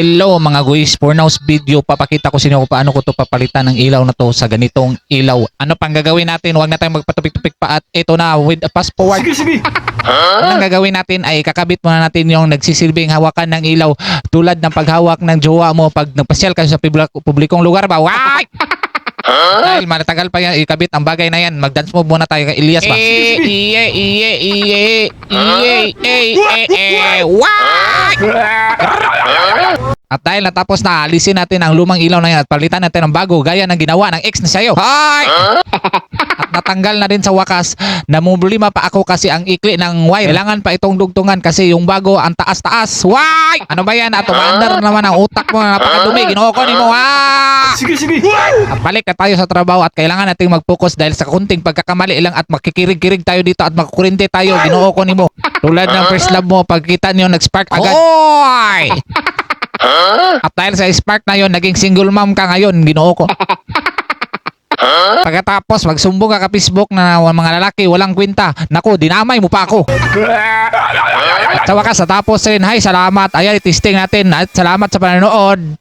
Hello mga guys, for now's video, papakita ko sa inyo kung paano ko to papalitan ng ilaw na to sa ganitong ilaw. Ano pang gagawin natin? Huwag na tayong magpatupik-tupik pa at ito na with a fast forward. Sige, sige. Ang gagawin natin ay kakabit muna natin yung nagsisilbing hawakan ng ilaw tulad ng paghawak ng jowa mo pag nagpasyal ka sa publik- publikong lugar ba? Why? Dahil manatagal pa yan, ikabit ang bagay na yan. Mag-dance move muna tayo kay Elias ba? Eh, iye, iye, iye, iye, iye, iye, why? At dahil natapos na, alisin natin ang lumang ilaw na yan at palitan natin ng bago gaya ng ginawa ng ex na sa'yo. Hoy! at natanggal na rin sa wakas. Namumblima pa ako kasi ang ikli ng wire. Kailangan pa itong dugtungan kasi yung bago ang taas-taas. Why? Ano ba yan? At umaandar naman ang utak mo. Napakadumi. Ginoo ko ni mo. Ha? Sige, sige. At balik na tayo sa trabaho at kailangan nating mag-focus dahil sa kunting pagkakamali lang at makikirig-kirig tayo dito at makukurente tayo. Ginoo ko ni mo. Tulad ng first love mo, pagkita niyo nag-spark agad. Oy! At dahil sa spark na yon, naging single mom ka ngayon, ginoo ko. Pagkatapos, magsumbong ka ka Facebook na mga lalaki walang kwenta. Naku, dinamay mo pa ako. Sa wakas, natapos rin. Hay, salamat. Ayan, testing natin. At salamat sa panonood.